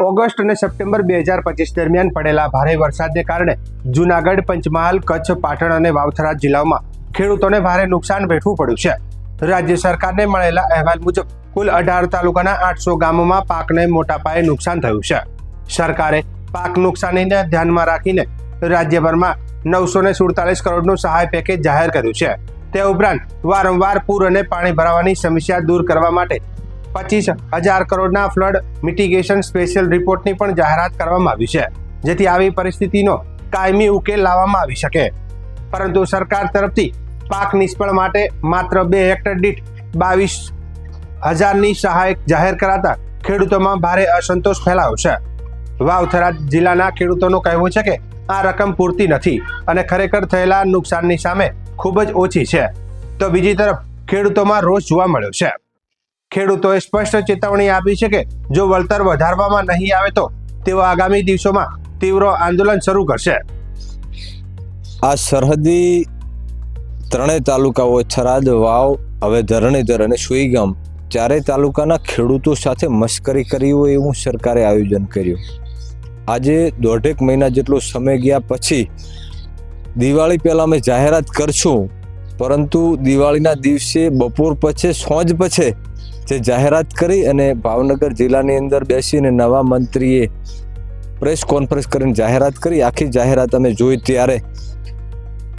August અને September બે હજાર પચીસ દરમિયાન પડેલા ભારે વરસાદને કારણે જુનાગઢ, પંચમહાલ, કચ્છ, પાટણ અને વાવથરા જિલ્લાઓમાં ખેડૂતોને ભારે નુકસાન વેઠવું પડ્યું છે. રાજ્ય સરકારને મળેલા અહેવાલ મુજબ, કુલ અઢાર તાલુકાના આઠસો ગામોમાં પાકને મોટા પાયે નુકસાન થયું છે. સરકારે પાક નુકસાનીને ધ્યાનમાં રાખીને રાજ્યભરમાં નવસો ને સુડતાલીસ કરોડનું સહાય પેકેજ જાહેર કર્યું છે. તે ઉપરાંત વારંવાર પૂર અને પાણી ભરાવાની સમસ્યા દૂર કરવા માટે પચીસ હજાર કરોડના ફ્લડ મિટિગેશન સ્પેશિયલ રિપોર્ટની પણ જાહેરાત કરવામાં આવી છે, જેથી આવી પરિસ્થિતિનો કાયમી ઉકેલ લાવવામાં આવી શકે. પરંતુ સરકાર તરફથી પાક નિષ્ફળ માટે માત્ર બે હેક્ટર દીઠ બાવીસ હજારની સહાય જાહેર કરાતા ખેડૂતોમાં ભારે અસંતોષ ફેલાયો છે. વાવથરા જિલ્લાના ખેડૂતોનું કહેવું છે કે આ રકમ પૂરતી નથી અને ખરેખર થયેલા નુકસાનની સામે ખૂબ જ ઓછી છે. તો બીજી તરફ ખેડૂતોમાં રોષ જોવા મળ્યો છે. ખેડૂતોએ સ્પષ્ટ ચેતવણી આપી છે કે જો વળતર વધારવામાં નહીં આવે તો તેઓ આગામી દિવસોમાં તીવ્ર આંદોલન શરૂ કરશે. આ સરહદી ત્રણેય તાલુકાઓ થરાદ વાવ, હવે ધરણીધર અને સુઈગામ ચારેય તાલુકાના ખેડૂતો સાથે મશ્કરી કરી હોય એવું સરકારે આયોજન કર્યું. આજે દોઢેક મહિના જેટલો સમય ગયા પછી દિવાળી પહેલાં અમે જાહેરાત કરશું, પરંતુ દિવાળીના દિવસે બપોર પછી, સોંજ પછી જે જાહેરાત કરી અને ભાવનગર જિલ્લાની અંદર બેસીને નવા મંત્રીએ પ્રેસ કોન્ફરન્સ કરીને જાહેરાત કરી. આખી જાહેરાત અમે જોઈ ત્યારે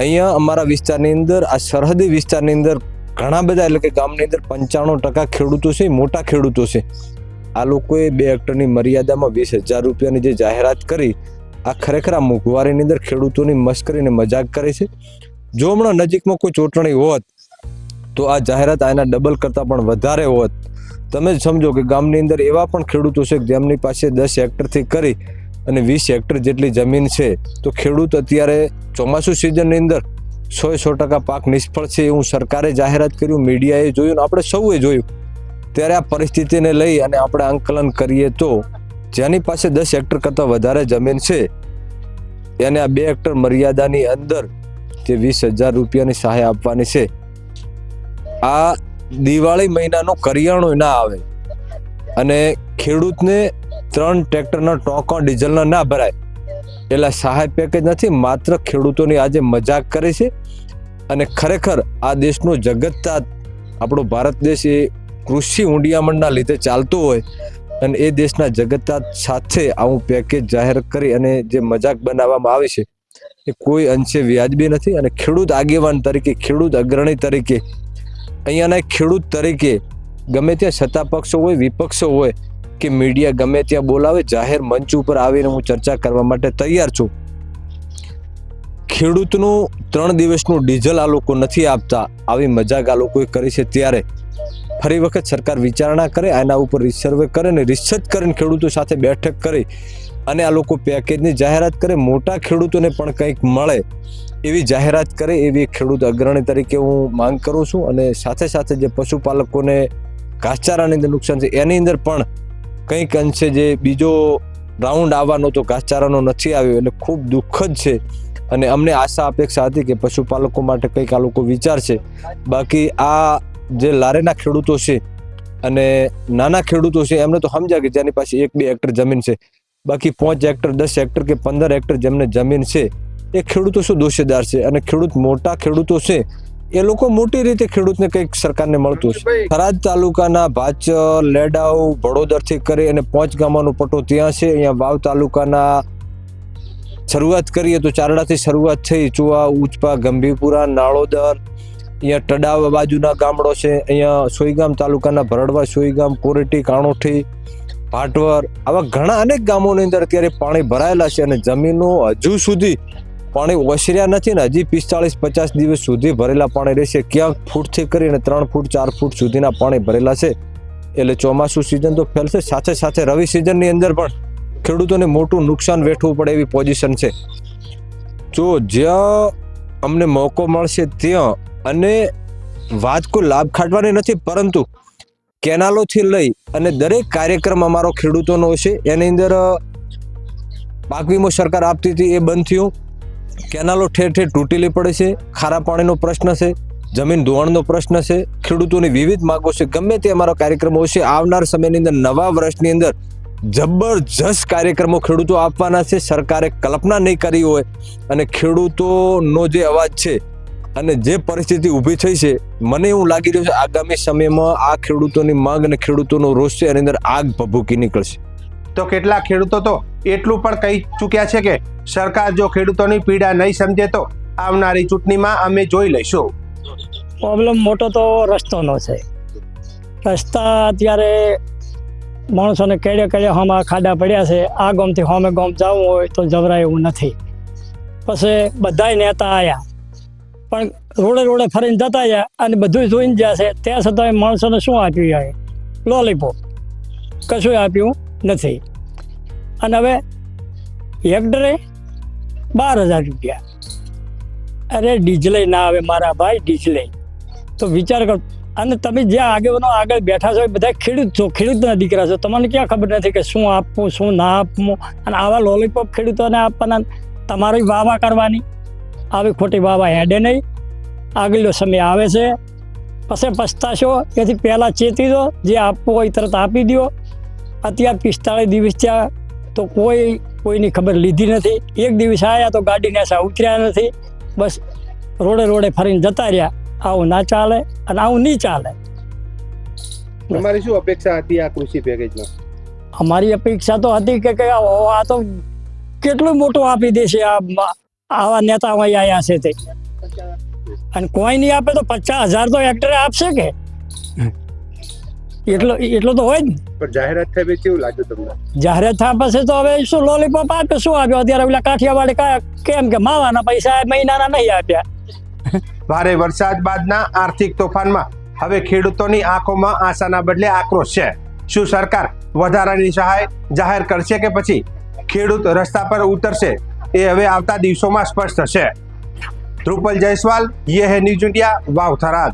અહીંયા અમારા વિસ્તારની અંદર, આ સરહદી વિસ્તારની અંદર ઘણા બધા, એટલે કે ગામની અંદર પંચાણું ટકા ખેડૂતો છે, મોટા ખેડૂતો છે. આ લોકોએ બે હેક્ટરની મર્યાદામાં વીસ હજાર રૂપિયાની જે જાહેરાત કરી, આ ખરેખર આ મોંઘવારીની અંદર ખેડૂતોની મશ્કરીને મજાક કરે છે. જો હમણાં નજીકમાં કોઈ ચૂંટણી હોત તો આ જાહેરાત આના ડબલ કરતાં પણ વધારે હોત. તમે સમજો કે ગામની અંદર એવા પણ ખેડૂતો છે જેમની પાસે દસ હેક્ટરથી કરી અને વીસ હેક્ટર જેટલી જમીન છે, તો ખેડૂત અત્યારે ચોમાસું સિઝનની અંદર સો સો ટકા પાક નિષ્ફળ છે એવું સરકારે જાહેરાત કર્યું, મીડિયાએ જોયું ને આપણે સૌએ જોયું. ત્યારે આ પરિસ્થિતિને લઈ અને આપણે આંકલન કરીએ તો જેની પાસે દસ હેક્ટર કરતાં વધારે જમીન છે, એને આ બે હેક્ટર મર્યાદાની અંદર જે વીસ હજાર રૂપિયાની સહાય આપવાની છે. આ દિવાળી મહિનાનું કરિયાણું ના આવે. અને ખેડૂતને ત્રણ ટ્રેક્ટરના ટોકો ડીઝલના ના ભરાય. એટલે સહાય પેકેજ નથી, માત્ર ખેડૂતોની આજે મજાક કરે છે. અને ખરેખર આ દેશનો જગતતા આપણો ભારત દેશ એ કૃષિ ઊંડિયામણના લીધે ચાલતો હોય અને એ દેશના જગતતા સાથે આવું પેકેજ જાહેર કરી અને જે મજાક બનાવવામાં આવે છે, એ કોઈ અંશે વ્યાજબી નથી. અને ખેડૂત આગેવાન તરીકે, ખેડૂત અગ્રણી તરીકે અહીંયાના ખેડૂત તરીકે ગમે ત્યાં સત્તા પક્ષો હોય, વિપક્ષો હોય કે મીડિયા ગમે ત્યાં બોલાવે, જાહેર મંચ ઉપર આવીને હું ચર્ચા કરવા માટે તૈયાર છું. ખેડૂતનું ત્રણ દિવસનું ડીઝલ આ લોકો નથી આપતા, આવી મજાક આ લોકોએ કરી છે ત્યારે. ફરી વખત સરકાર વિચારણા કરે, આના ઉપર રિસર્વે કરે ને રિસર્ચ કરીને ખેડૂતો સાથે બેઠક કરી અને આ લોકો પેકેજની જાહેરાત કરે. મોટા ખેડૂતોને પણ કંઈક મળે. એવી જાહેરાત કરે, એવી ખેડૂત અગ્રણી તરીકે હું માંગ કરું છું અને સાથે સાથે જે પશુપાલકોને ઘાસચારાની અંદર નુકસાન છે, એની અંદર પણ કંઈક અંશે જે બીજો રાઉન્ડ આવવાનો તો ઘાસચારાનો નથી આવ્યો, એટલે ખૂબ દુઃખદ છે. અને અમને આશા, અપેક્ષા હતી કે પશુપાલકો માટે કંઈક આ લોકો વિચારશે બાકી આ જે લારેના ખેડૂતો છે અને નાના ખેડૂતો છે, એમને તો સમજ્યા કે જેની પાસે એક બે હેક્ટર જમીન છે. બાકી પાંચ હેક્ટર, દસ હેક્ટર કે પંદર હેક્ટર જેમને જમીન છે એ ખેડૂતો શું દોષેદાર છે? અને ખેડૂત મોટા ખેડૂતો છે એ લોકો મોટી રીતે ખેડૂતને કંઈક સરકારને મળતું છે થરાદ તાલુકાના ભાચર લેડાઉ ભડોદરથી કરી અને પોંચ ગામોનો પટો ત્યાં છે. અહીંયા વાવ તાલુકાના શરૂઆત કરીએ તો ચારડાથી શરૂઆત થઈ ચુવા ઉચપા ગંભીરપુરા નાળોદર અહીંયા ટડાવ બાજુના ગામડો છે. અહીંયા સોઈગામ તાલુકાના ભરડવા સોઈગામ કોરેટી કાણોઠી ભાટવર આવા ઘણા અનેક ગામોની અંદર અત્યારે પાણી ભરાયેલા છે અને જમીનો હજુ સુધી પાણી ઓસર્યા નથી ને હજી પિસ્તાળીસ પચાસ દિવસ સુધી ભરેલા પાણી રહેશે. ક્યાંક ફૂટથી કરીને ત્રણ ફૂટ, ચાર ફૂટ સુધીના પાણી ભરેલા છે? એટલે ચોમાસું સિઝન તો ફેલશે. સાથે સાથે રવિ સિઝનની અંદર પણ ખેડૂતોને મોટું નુકસાન વેઠવું પડે એવી પોઝિશન છે. જો જ્યાં અમને મોકો મળશે ત્યાં અને વાત કોઈ લાભ ખાટવાની નથી, પરંતુ કેનાલોથી લઈ અને દરેક કાર્યક્રમ અમારો ખેડૂતોનો છે. એની અંદર પાક વીમો સરકાર આપતી હતી, એ બંધ થયું. કેનાલો ઠેર ઠેર તૂટેલી પડે છે, ખારા પાણીનો પ્રશ્ન છે, જમીન ધોવાણનો પ્રશ્ન છે, ખેડૂતોની વિવિધ માગો છે. ગમે તે અમારો કાર્યક્રમો છે, આવનાર સમયની અંદર, નવા વર્ષની અંદર જબરજસ્ત કાર્યક્રમો ખેડૂતો આપવાના છે. સરકારે કલ્પના નહીં કરી હોય અને ખેડૂતોનો જે અવાજ છે અને જે પરિસ્થિતિ ઊભી થઈ છે, મને એવું લાગી રહ્યું છે, આગામી સમયમાં આ ખેડૂતોની માંગ અને ખેડૂતોનો રોષ છે, એની અંદર આગ ભભૂકી નીકળશે. તો કેટલા ખેડૂતો તો એટલું પણ કહી ચૂક્યા છે કે સરકાર જો ખેડૂતોની પીડા નહીં સમજે તો આવનારી ચૂંટણીમાં અમે જોઈ લઈશું. પ્રોબ્લેમ મોટો તો રસ્તોનો છે. રસ્તા અત્યારે માણસોને કેડે કેડે હમણાં ખાડા પડ્યા છે. આ ગામથી હોમે ગામ જવું હોય તો જવરાય એવું નથી. પછી બધાય નેતા આવ્યા પણ રોડે રોડે ફરીને જતા રહ્યા અને બધું જોઈને જ્યાં છે. ત્યાં છતાં માણસોને શું આપ્યું જાય લોલીપોપ કશું આપ્યું? નથી. અને હવે હેક્ટરે બાર હજાર રૂપિયા. અરે ડીઝલે ના આવે મારા ભાઈ ડીઝલે તો વિચાર કરો. અને તમે જ્યાં આગેવાનો આગળ બેઠા છો એ બધા ખેડૂત છો, ખેડૂતના દીકરા છો. તમને ક્યાં ખબર નથી કે શું આપવું, શું ના આપવું? અને આવા લોલીપોપ ખેડૂતોને આપવાના તમારી વાવા કરવાની? આવી ખોટી વાવા હેડે નહીં. આગલો સમય આવે છે. પછી પસ્તાશો, એથી પહેલાં ચેતી દો. જે આપવું હોય તરત આપી દો અત્યારે પિસ્તાળીસ દિવસ થયા તો કોઈ કોઈની ખબર લીધી નથી. એક દિવસ આવ્યા તો ગાડીને આશા ઉતર્યા નથી. બસ રોડે રોડે ફરીને જતા રહ્યા. આવું ના ચાલે અને આવું નહીં ચાલે. તમારી શું અપેક્ષા હતી આ કૃષિ પેકેજમાં? અમારી અપેક્ષા તો હતી કે કે આ આ તો કેટલું મોટું આપી દેશે આ આવા નેતા અહીં આવ્યા છે તે. અને કોઈ નહીં આપે તો પચાસ હજાર તો હેક્ટરે આપશે કે? એટલો એટલો તો હોય ને. પણ જાહેરાત થાય કેવું લાગ્યું તમને? જાહેરાત થયા પછી તો હવે શું લોલીપોપ આપે શું આપ્યો અત્યારે ઓલા કાઠિયાવાડી કા- કેમ કે માવાના પૈસા મહિનાના નહીં આપ્યા. ભારે વરસાદ બાદના આર્થિક તોફાનમાં. હવે ખેડૂતોની આંખોમાં આશાના બદલે આક્રોશ છે. શું સરકાર વધારાની સહાય જાહેર કરશે કે પછી ખેડૂત રસ્તા પર ઉતરશે? એ હવે આવતા દિવસોમાં સ્પષ્ટ થશે ધ્રુપલ જયસ્વાલ યે હે ન્યૂઝ ઇન્ડિયા વાવ થરાદ